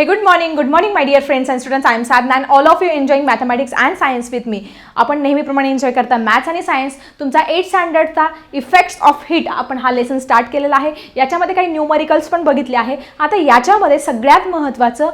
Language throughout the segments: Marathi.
हे good morning good morning my dear friends and students I am Sadhna and all of you enjoying mathematics and science with me आपण नेहमीप्रमाणे एन्जॉय करता मॅथ्स आणि सायन्स तुमचा एट स्टँडर्डचा इफेक्ट्स ऑफ हिट आपण हा लेसन स्टार्ट केलेला आहे. याच्यामध्ये काही न्यूमरिकल्स पण बघितले आहे. आता याच्यामध्ये सगळ्यात महत्त्वाचं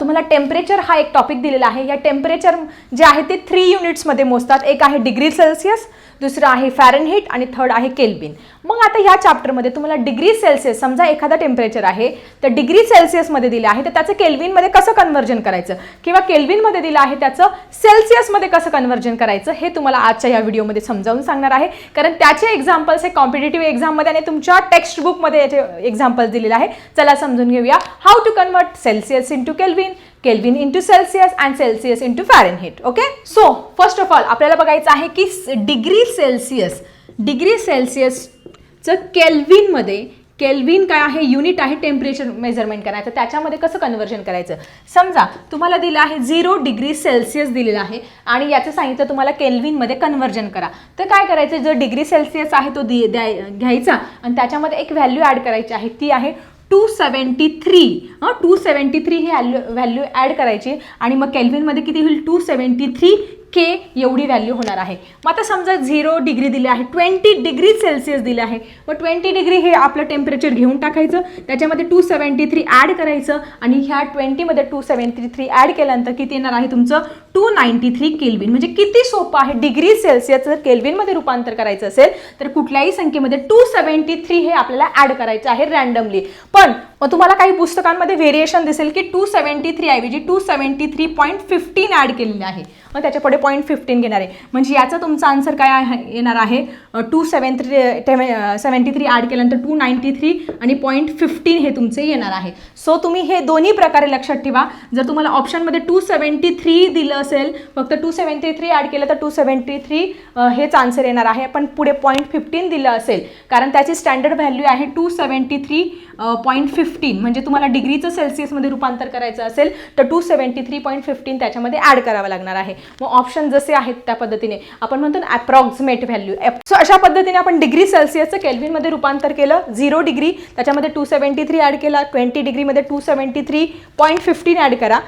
तुम्हाला टेम्परेचर हा एक टॉपिक दिलेला आहे. या टेम्परेचर जे आहे ते थ्री युनिट्समध्ये मोजतात. एक आहे डिग्री सेल्सिअस दुसरं आहे फॅरनहीट आणि थर्ड आहे केल्विन मग आता ह्या चॅप्टरमध्ये तुम्हाला डिग्री सेल्सिअस समजा एखादा टेम्परेचर आहे तर डिग्री सेल्सिअसमध्ये दिलं आहे तर त्याचं केल्विनमध्ये कसं कन्व्हर्जन करायचं? किंवा केल्विनमध्ये दिलं आहे त्याचं सेल्सिअसमध्ये कसं कन्व्हर्जन करायचं? हे तुम्हाला आजच्या या व्हिडिओमध्ये समजावून सांगणार आहे. कारण त्याचे एक्झाम्पल्स हे कॉम्पिटेटिव्ह एक्झाममध्ये आणि तुमच्या टेक्स्ट बुकमध्ये याचे एक्झाम्पल्स दिलेलं आहे. चला समजून घेऊया. How to convert Celsius into Kelvin Kelvin into Celsius and Celsius into Fahrenheit okay so first of all आपल्याला बघायचं आहे की डिग्री सेल्सिअस डिग्री सेल्सिअसचं केल्विनमध्ये केल्विन काय आहे? युनिट आहे टेम्परेचर मेजरमेंट करायचं. त्याच्यामध्ये कसं कन्व्हर्जन करायचं? समजा तुम्हाला दिलं आहे झिरो डिग्री सेल्सिअस दिलेलं आहे आणि याचं सांगितलं तुम्हाला केल्विनमध्ये कन्व्हर्जन करा. तर काय करायचं? जो डिग्री सेल्सिअस आहे तो दि द्याय घ्यायचा आणि त्याच्यामध्ये एक व्हॅल्यू ॲड करायची आहे. ती आहे टू सेवन्टी थ्री हां टू सेवन्टी थ्री ही व्हॅल्यू व्हॅल्यू ॲड करायची आणि मग केल्विनमध्ये किती होईल? टू सेवन्टी थ्री के एवढी व्हॅल्यू होणार आहे. मग आता समजा झिरो डिग्री दिले आहे ट्वेंटी डिग्री सेल्सिअस दिले आहे. मग ट्वेंटी डिग्री हे आपलं टेम्परेचर घेऊन टाकायचं. त्याच्यामध्ये टू सेवन्टी थ्री ॲड करायचं. आणि ह्या ट्वेंटीमध्ये टू सेवन्टी थ्री ॲड केल्यानंतर किती येणार आहे तुमचं? टू नाईन्टी थ्री केल्विन म्हणजे किती सोपं आहे? डिग्री सेल्सियस जर केल्विनमध्ये रूपांतर करायचं असेल तर कुठल्याही संख्येमध्ये टू सेवन्टी थ्री हे आपल्याला ॲड करायचं आहे रँडमली पण मग तुम्हाला काही पुस्तकांमध्ये व्हेरिएशन दिसेल की टू सेवन्टी थ्री ऐवजी two seventy three point fifteen add केलेले आहे. मग त्याच्या पुढे पॉईंट फिफ्टीन घेणार आहे. म्हणजे याचा तुमचा आन्सर काय येणार आहे? Two seven three seventy three add केल्यानंतर टू नाईन्टी थ्री आणि पॉईंट फिफ्टीन हे तुमचे येणार आहे. सो तुम्ही हे दोन्ही प्रकारे लक्षात ठेवा. जर तुम्हाला ऑप्शनमध्ये टू सेवन्टी थ्री दिलं असेल. फक्त टू सेवन्टी थ्री ॲड केलं तर टू सेवन्टी थ्री हेच आन्सर येणार आहे. पण पुढे पॉईंट फिफ्टीन दिलं असेल. कारण त्याची स्टँडर्ड व्हॅल्यू आहे two seventy three point fifteen म्हणजे तुम्हाला डिग्रीचं सेल्सिअसमध्ये रूपांतर करायचं असेल तर two seventy three point fifteen त्याच्यामध्ये ॲड करावं लागणार आहे. मग ऑप्शन जसे आहेत त्या पद्धतीने. आपण म्हणतो ना अप्रॉक्सिमेट व्हॅल्यू सो अशा पद्धतीने आपण डिग्री सेल्सिअसचं केल्विनमध्ये रूपांतर केलं. झिरो डिग्री त्याच्यामध्ये टू सेवन्टी थ्री ॲड केला. ट्वेंटी डिग्रीमध्ये two seventy three point fifteen add करा.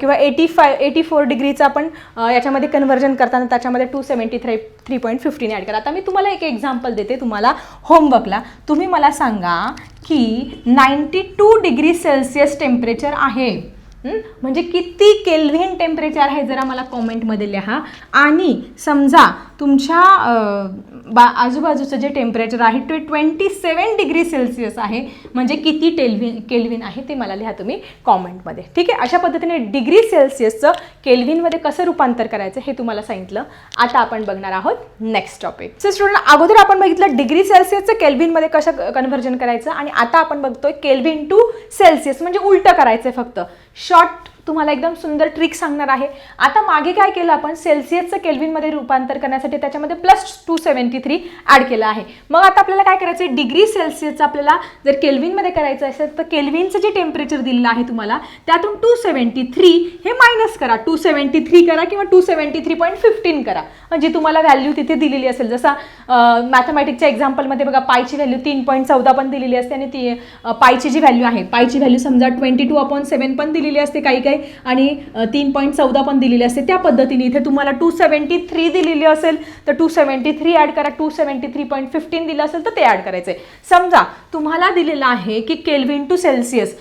किंवा eighty five eighty four degree डिग्रीचं आपण याच्यामध्ये कन्व्हर्जन करताना त्याच्यामध्ये two seventy three three point fifteen add करा. आता मी तुम्हाला एक एक्झाम्पल देते तुम्हाला होमवर्कला तुम्ही मला सांगा की ninety two degree Celsius temperature आहे. म्हणजे किती केल्व्हिन टेम्परेचर आहे जरा मला कॉमेंटमध्ये लिहा. आणि समजा तुमच्या बा आजूबाजूचं जे टेम्परेचर आहे ते ट्वेंटी सेवन डिग्री सेल्सिअस आहे. म्हणजे किती टेल्व्हिन केल्विन आहे ते मला लिहा तुम्ही कॉमेंटमध्ये. ठीक आहे? अशा पद्धतीने डिग्री सेल्सिअसचं केल्विनमध्ये कसं रूपांतर करायचं हे तुम्हाला सांगितलं. आता आपण बघणार आहोत नेक्स्ट टॉपिक सो स्टुडंट अगोदर आपण बघितलं डिग्री सेल्सिअसचं केल्विनमध्ये कसं कन्व्हर्जन करायचं. आणि आता आपण बघतोय केल्विन टू सेल्सिअस म्हणजे उलटं करायचं आहे फक्त. চট तुम्हाला एकदम सुंदर ट्रिक सांगणार आहे. आता मागे काय केलं आपण? सेल्सिअसचं केल्विनमध्ये रूपांतर करण्यासाठी त्याच्यामध्ये plus two seventy three add केलं आहे. मग आता आपल्याला काय करायचं आहे? डिग्री सेल्सिअसचं आपल्याला जर केल्विनमध्ये करायचं असेल तर केल्विनचं जे टेम्परेचर दिलेलं आहे तुम्हाला त्यातून टू सेवन्टी थ्री हे मायनस करा. टू सेवन्टी थ्री करा किंवा two seventy three point fifteen करा. म्हणजे तुम्हाला व्हॅल्यू तिथे दिलेली असेल. जसा मॅथमॅटिक्सच्या एक्झाम्पलमध्ये बघा पायची व्हॅल्यू तीन पॉईंट चौदा पण दिलेली असते आणि ती पायची जी व्हॅल्यू आहे पायची व्हॅल्यू समजा ट्वेंटी टू अपॉन सेवन पण दिलेली असते काही काही. आणि तीन पॉईंट चौदा पण दिलेली असते. त्या पद्धतीने इथे तुम्हाला टू सेवन्टी थ्री दिलेली असेल तर टू सेवन्टी थ्री ॲड करा. Two seventy three point fifteen दिलं असेल तर ते ॲड करायचं आहे समजा तुम्हाला दिलेलं आहे की Kelvin to Celsius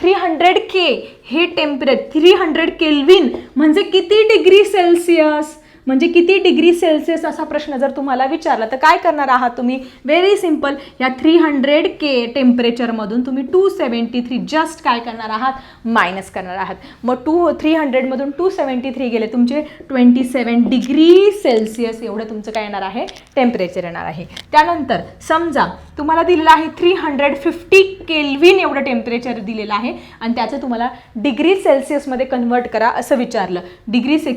three hundred K हे टेम्परेट थ्री हंड्रेड केल्विन म्हणजे किती डिग्री सेल्सिअस म्हणजे किती डिग्री सेल्सिअस असा प्रश्न जर तुम्हाला विचारला तर काय करणार आहात तुम्ही? व्हेरी सिंपल या थ्री हंड्रेड के टेम्परेचरमधून तुम्ही टू सेवन्टी थ्री जस्ट काय करणार आहात? मायनस करणार आहात. मग टू थ्री हंड्रेडमधून टू सेवन्टी थ्री गेले तुमचे ट्वेंटी सेवन डिग्री सेल्सिअस एवढं तुमचं काय येणार आहे? टेम्परेचर येणार आहे. त्यानंतर समजा तुम्हाला दिलेलं आहे थ्री हंड्रेड फिफ्टी केल्विन एवढं टेम्परेचर दिलेलं आहे. आणि त्याचं तुम्हाला डिग्री सेल्सिअसमध्ये कन्वर्ट करा असं विचारलं. Degree say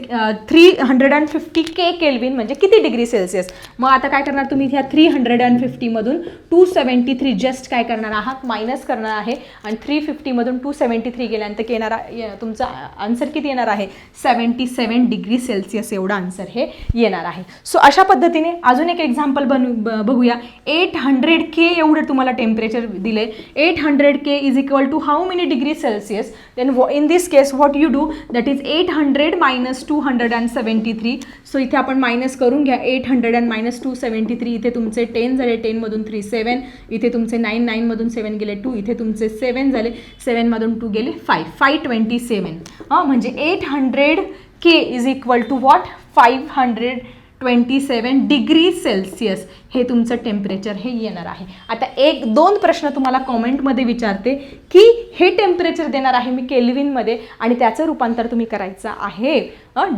three hundred and fifty K Kelvin म्हणजे किती डिग्री सेल्सिअस मग आता काय करणार तुम्ही ह्या थ्री हंड्रेड अँड फिफ्टीमधून टू सेवन्टी थ्री जस्ट काय करणार आहात? मायनस करणार आहे. आणि थ्री फिफ्टीमधून टू सेवन्टी थ्री गेल्यानंतर येणारा तुमचा आन्सर किती येणार आहे? सेवन्टी सेवन डिग्री सेल्सिअस एवढं आन्सर हे येणार आहे. सो अशा पद्धतीने अजून एक एक्झाम्पल बनू ब- बघूया. एट हंड्रेड के एवढं तुम्हाला टेम्परेचर दिले eight hundred K is equal to how many degree Celsius then in this case what you do that is eight hundred minus two hundred and seventy three so इथे आपण मायनस करून घ्या. Eight hundred and minus two seventy three इथे तुमचे टेन झाले टेनमधून थ्री सेवन इथे तुमचे नाईन नाईनमधून सेवन गेले टू इथे तुमचे सेवन झाले सेवनमधून टू गेले फाय फाय ट्वेंटी सेवन हां म्हणजे eight hundred K is equal to what five hundred twenty seven degree Celsius हे तुमचं टेम्परेचर हे येणार आहे. आता एक दोन प्रश्न तुम्हाला कॉमेंटमध्ये विचारते की हे टेम्परेचर देणार आहे मी केल्विनमध्ये आणि त्याचं रूपांतर तुम्ही करायचं आहे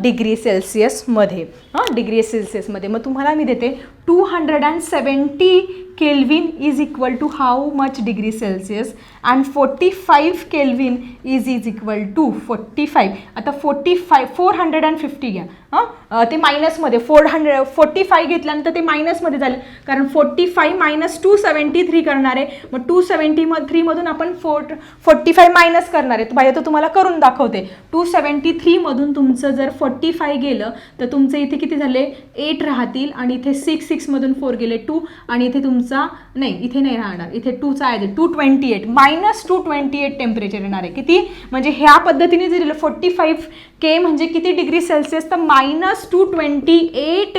डिग्री सेल्सिअसमध्ये हां डिग्री सेल्सिअसमध्ये मग तुम्हाला मी देते two hundred and seventy Kelvin is equal to how much degree Celsius and forty five Kelvin is is equal to forty five आता forty five four hundred and fifty घ्या हां ते मायनसमध्ये फोर हंड्रेड फोर्टी फाय घेतल्यानंतर ते मायनसमध्ये झालं. कारण forty five minus two seventy three करणार आहे. मग टू सेवन्टी म थ्रीमधून आपण फोर फोर्टी फाय मायनस करणार आहे. पाहिजे तर तुम्हाला करून दाखवते. टू सेवन्टी थ्रीमधून तुमचं जर फोर्टी फाय गेलं तर तुमचे इथे किती झाले? एट राहतील आणि इथे सिक्स सिक्समधून फोर गेले टू आणि इथे तुमचा नाही इथे नाही राहणार. इथे टूचा आहे. Two twenty eight minus two twenty eight temperature येणार आहे. किती? म्हणजे ह्या पद्धतीने जर दिलं फोर्टी फाईव्ह के म्हणजे किती डिग्री सेल्सिअस? तर मायनस टू ट्वेंटी एट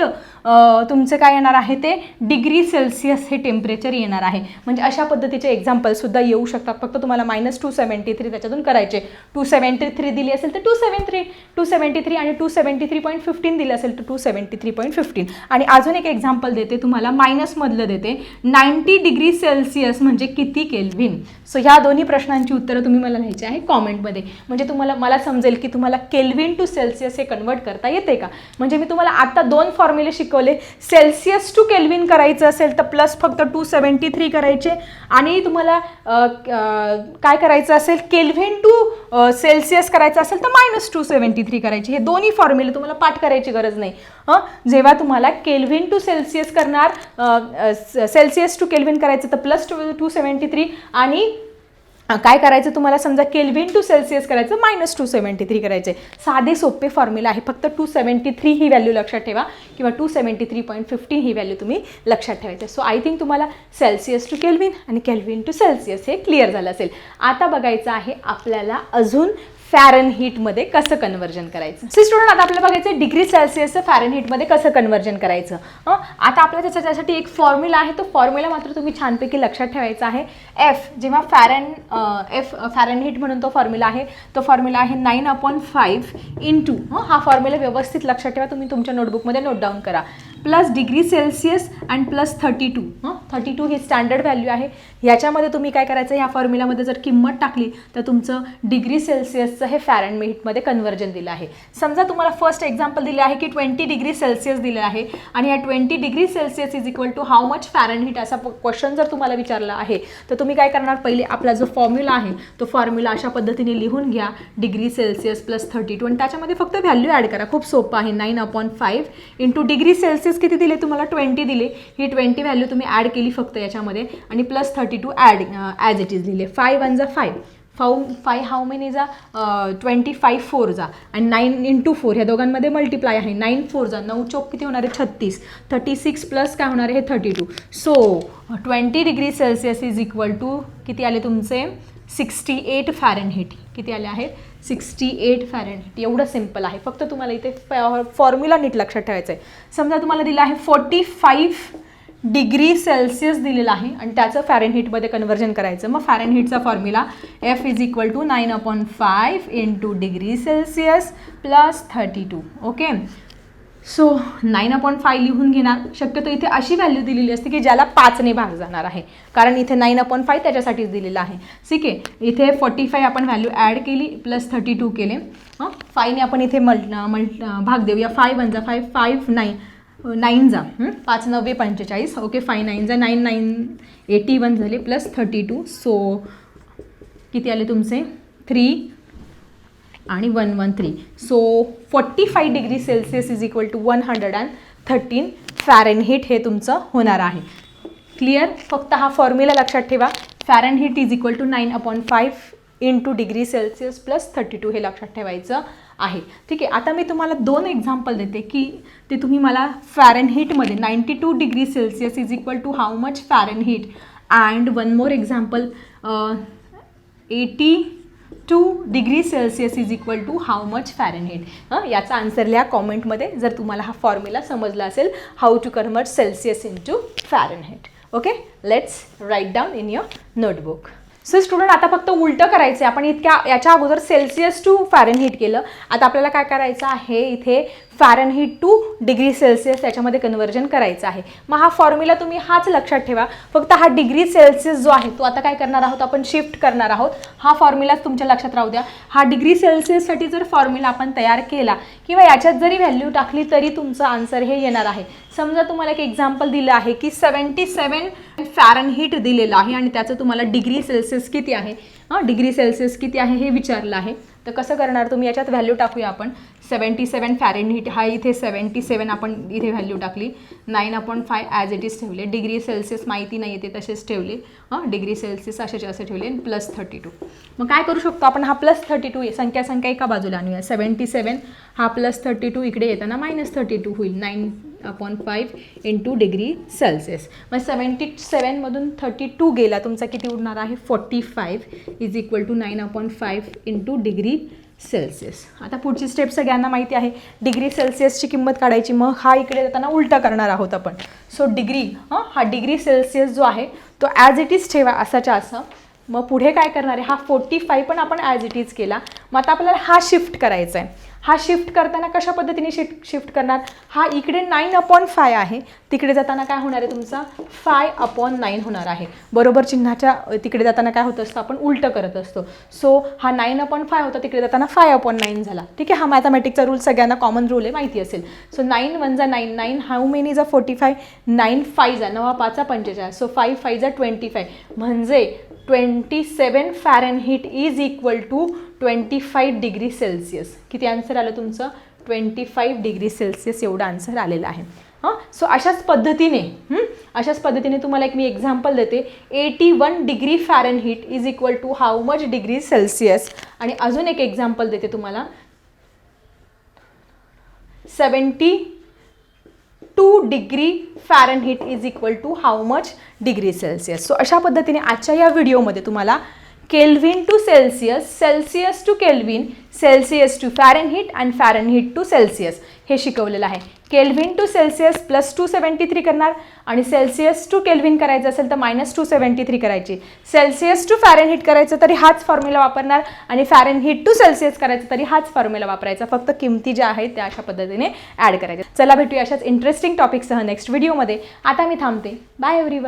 तुमचं काय येणार आहे ते? डिग्री सेल्सिअस हे टेम्परेचर येणार आहे. म्हणजे अशा पद्धतीचे एक्झाम्पलसुद्धा येऊ शकतात. फक्त तुम्हाला मायनस टू सेवन्टी थ्री त्याच्यातून करायचे. टू सेवन्टी थ्री दिली असेल तर two seven three two seventy three आणि two seventy three point fifteen दिलं असेल तर two seventy three point fifteen आणि अजून एक एक्झाम्पल देते तुम्हाला मायनसमधलं देते. नाईन्टी डिग्री सेल्सिअस म्हणजे किती केल्विन? सो ह्या दोन्ही प्रश्नांची उत्तरं तुम्ही मला लिहायची आहे कॉमेंटमध्ये. म्हणजे तुम्हाला मला समजेल की तुम्हाला केल्विन टू सेल्सिअस हे कन्वर्ट करता येते का? म्हणजे मी तुम्हाला आता दोन फॉर्म्युले शिकवले. सेल्सिअस टू केल्विन करायचं असेल तर प्लस फक्त टू सेवन्टी थ्री करायचे. आणि तुम्हाला काय करायचं असेल? केल्व्हिन टू सेल्सिअस करायचं असेल तर मायनस टू सेवन्टी थ्री करायचे. हे दोन्ही फॉर्म्युले तुम्हाला पाठ करायची गरज नाही. हं? जेव्हा तुम्हाला केल्व्हिन टू सेल्सिअस करणार सेल्सिअस टू केल्व्हिन करायचं तर plus two two seventy three आणि काय करायचं तुम्हाला? समजा केल्विन टू सेल्सिअस करायचं मायनस टू सेवन्टी थ्री करायचे साधे सोपे फॉर्म्युला आहे. फक्त टू सेवन्टी थ्री ही व्हॅल्यू लक्षात ठेवा किंवा two seventy three point fifteen ही व्हॅल्यू तुम्ही लक्षात ठेवायचे. सो आय थिंक तुम्हाला सेल्सिअस टू केल्विन आणि केल्विन टू सेल्सिअस हे क्लिअर झालं असेल. आता बघायचं आहे आपल्याला अजून फॅरन हीटमध्ये कसं कन्वर्जन करायचं? सी स्टुडंट आता आपल्याला बघायचं डिग्री सेल्सिअसचं फॅरन हीटमध्ये कसं कन्वर्जन करायचं. हं? आता आपल्याला त्याच्या त्यासाठी एक फॉर्म्युला आहे तो फॉर्म्युला मात्र तुम्ही छानपैकी लक्षात ठेवायचा आहे. एफ जेव्हा फॅरन एफ फॅरन हीट म्हणून तो फॉर्म्युला आहे तो फॉर्म्युला आहे nine upon five into हा फॉर्म्युला व्यवस्थित लक्षात ठेवा तुम्ही तुमच्या नोटबुकमध्ये नोट डाऊन करा. Plus degree Celsius and plus thirty two. हां? थर्टी टू ही स्टँडर्ड व्हॅल्यू आहे. याच्यामध्ये तुम्ही काय करायचं ह्या फॉर्म्युलामध्ये जर किंमत टाकली तर तुमचं डिग्री सेल्सिअसचं हे फॅरन मिनिटमध्ये कन्वर्जन दिलं आहे. समजा तुम्हाला फर्स्ट एक्झाम्पल दिले आहे की ट्वेंटी डिग्री सेल्सिअस दिलं आहे आणि या twenty degree Celsius is equal to how much Fahrenheit असा क्वेश्चन जर तुम्हाला विचारला आहे तर तुम्ही काय करणार? पहिले आपला जो फॉर्म्युला आहे तो फॉर्म्युला अशा पद्धतीने लिहून घ्या degree Celsius plus thirty two. आणि त्याच्यामध्ये फक्त व्हॅल्यू ॲड करा. खूप सोपं आहे. Nine upon five into degree Celsius किती दिले? तुम्हाला ट्वेंटी दिले. ही ट्वेंटी व्हॅल्यू तुम्ही ॲड केली फक्त याच्यामध्ये. आणि plus thirty two add as it is दिले फाय वन जा फाईव्ह फाऊ फाय हाऊ मेनी जा? ट्वेंटी फाय फोर जा. आणि नाईन इंटू फोर ह्या दोघांमध्ये मल्टिप्लाय आहे. नाईन फोर जा. नऊ चौक किती होणार आहे? छत्तीस. थर्टी सिक्स प्लस काय होणार आहे? हे thirty two so twenty degree Celsius is equal to किती आले तुमचे? सिक्स्टी एट फॅरनहीट किती आले आहेत? सिक्स्टी एट फॅरनहीट एवढं सिंपल आहे. फक्त तुम्हाला इथे फॉर्म्युला नीट लक्षात ठेवायचं आहे समजा तुम्हाला दिलं आहे फोर्टी फाईव्ह डिग्री सेल्सिअस दिलेलं आहे आणि त्याचं फॅरेनहीटमध्ये कन्वर्जन करायचं. मग फॅरेनहीटचा formula F is equal to nine upon five into degree Celsius plus thirty two okay so nine upon five लिहून घेणार. शक्यतो इथे अशी व्हॅल्यू दिलेली असते की ज्याला पाचने भाग जाणार आहे. कारण इथे नाईन अपॉईंट फाय त्याच्यासाठीच दिलेला आहे. ठीक आहे इथे फोर्टी फाय आपण व्हॅल्यू ॲड केली प्लस थर्टी टू केले. हां? फायने आपण इथे मल मल भाग देऊया. फाय वन जा फाय फाईव्ह नाईन नाईन जा. पाच नव्वे पंचेचाळीस. ओके फाय नाईन जा. नाईन नाईन एटी वन झाले प्लस थर्टी टू सो किती आले तुमचे? थ्री आणि one one three so forty five degree Celsius is equal to one hundred and thirteen Fahrenheit हे तुमचं होणार आहे. क्लिअर फक्त हा फॉर्म्युला लक्षात ठेवा. Fahrenheit is equal to nine upon five into two degree Celsius plus thirty two हे लक्षात ठेवायचं आहे. ठीक आहे आता मी तुम्हाला दोन एक्झाम्पल देते की ते तुम्ही मला फॅरेनहीटमध्ये ninety two degree Celsius is equal to how much Fahrenheit and one more example eighty two degree Celsius is equal to how much Fahrenheit. हां याचा आन्सर लिहा कॉमेंटमध्ये जर तुम्हाला हा फॉर्म्युला समजला असेल how to convert Celsius into Fahrenheit. Okay? Let's write down in your notebook so student आता फक्त उलटं करायचं आहे आपण इतक्या याच्या अगोदर सेल्सिअस टू फॅरनहीट केलं. आता आपल्याला काय करायचं आहे? इथे फॅरनहीट टू डिग्री सेल्सिअस त्याच्यामध्ये कन्वर्जन करायचं आहे. मग हा फॉर्म्युला तुम्ही हाच लक्षात ठेवा. फक्त हा डिग्री सेल्सिअस जो आहे तो आता काय करणार आहोत? आपण शिफ्ट करणार आहोत. हा फॉर्म्युलाच तुमच्या लक्षात राहू द्या. हा डिग्री सेल्सिअससाठी जर फॉर्म्युला आपण तयार केला किंवा याच्यात जरी व्हॅल्यू टाकली तरी तुमचं आन्सर हे येणार आहे. समजा तुम्हाला एक एक्झाम्पल दिलं आहे की सेवन्टी सेवन फॅरनहीट दिलेलं आहे आणि त्याचं तुम्हाला डिग्री सेल्सिअस किती आहे? हां डिग्री सेल्सिअस किती आहे हे विचारलं आहे. तर कसं करणार? तुम्ही याच्यात व्हॅल्यू टाकूया आपण. सेवन्टी सेवन फॅरेनहीट हा इथे सेवन्टी सेवन आपण इथे व्हॅल्यू टाकली. Nine upon five as it is ठेवले. डिग्री सेल्सिअस माहिती नाही येते तसेच ठेवले. हां डिग्री सेल्सिअस अशाचे असे ठेवले आणि प्लस थर्टी टू मग काय करू शकतो आपण? हा प्लस थर्टी टू संख्या संख्या एका बाजूला आणूया. सेवन्टी सेवन हा प्लस थर्टी टू इकडे येताना मायनस थर्टी टू होईल. Nine upon five into degree Celsius. मग सेवन्टी सेवनमधून थर्टी टू गेला तुमचा किती उडणार आहे? Forty five is equal to nine upon five into degree Celsius आता पुढची स्टेप सगळ्यांना माहिती आहे. डिग्री सेल्सिअसची किंमत काढायची. मग हा इकडे जाताना उलटा करणार आहोत आपण. सो डिग्री हां हा डिग्री सेल्सिअस जो आहे तो ॲज इट इज ठेवा असाच्या असं. मग पुढे काय करणार आहे? हा फोर्टी फाय पण आपण ॲज इट इज केला. मग आता आपल्याला हा शिफ्ट करायचा आहे. हा शिफ्ट करताना कशा पद्धतीने शिफ्ट शिफ्ट करणार? हा इकडे नाईन अपॉन फाय आहे. तिकडे जाताना काय होणार आहे तुमचा? फाय अपॉन नाईन होणार आहे. बरोबर चिन्हाच्या तिकडे जाताना काय होत असतं? आपण उलटं करत असतो. सो हा नाईन अपॉन फाय होता. तिकडे जाताना फाय अपॉन नाईन झाला. ठीक आहे? हा मॅथमॅटिकचा रूल सगळ्यांना कॉमन रूल आहे. माहिती असेल. सो नाईन वन जा नाईन नाईन हाऊ मेनी जा फोर्टी फाय नाईन फाय जा. नवा पाचा पंचेचाळीस. सो फाय फाय जा ट्वेंटी फाय म्हणजे twenty seven Fahrenheit is equal to twenty five degree Celsius किती आन्सर आलं तुमचं? ट्वेंटी फाईव्ह डिग्री सेल्सिअस एवढं आन्सर आलेलं आहे. हां? सो अशाच पद्धतीने अशाच पद्धतीने तुम्हाला एक मी एक्झाम्पल देते. Eighty one degree Fahrenheit is equal to how much degree Celsius आणि अजून एक एक्झाम्पल देते तुम्हाला. Seventy two degree Fahrenheit is equal to how much degree Celsius so अशा पद्धतीने आजच्या या व्हिडिओमध्ये तुम्हाला Kelvin to Celsius Celsius to Kelvin Celsius to Fahrenheit and Fahrenheit to Celsius हे शिकवलेलं आहे. Kelvin to Celsius plus two seventy three करणार आणि सेल्सिअस टू केल्व्हिन करायचं असेल तर मायनस टू सेवन्टी थ्री करायची. सेल्सिअस टू फॅरनहीट करायचं तरी हाच फॉर्म्युला वापरणार आणि फॅरनहीट टू सेल्सिअस करायचं तरी हाच फॉर्म्युला वापरायचा. फक्त किमती ज्या आहेत त्या अशा पद्धतीने ॲड करायच्या. चला भेटूया अशाच इंटरेस्टिंग टॉपिकसह नेक्स्ट व्हिडिओमध्ये आता मी थांबते. Bye every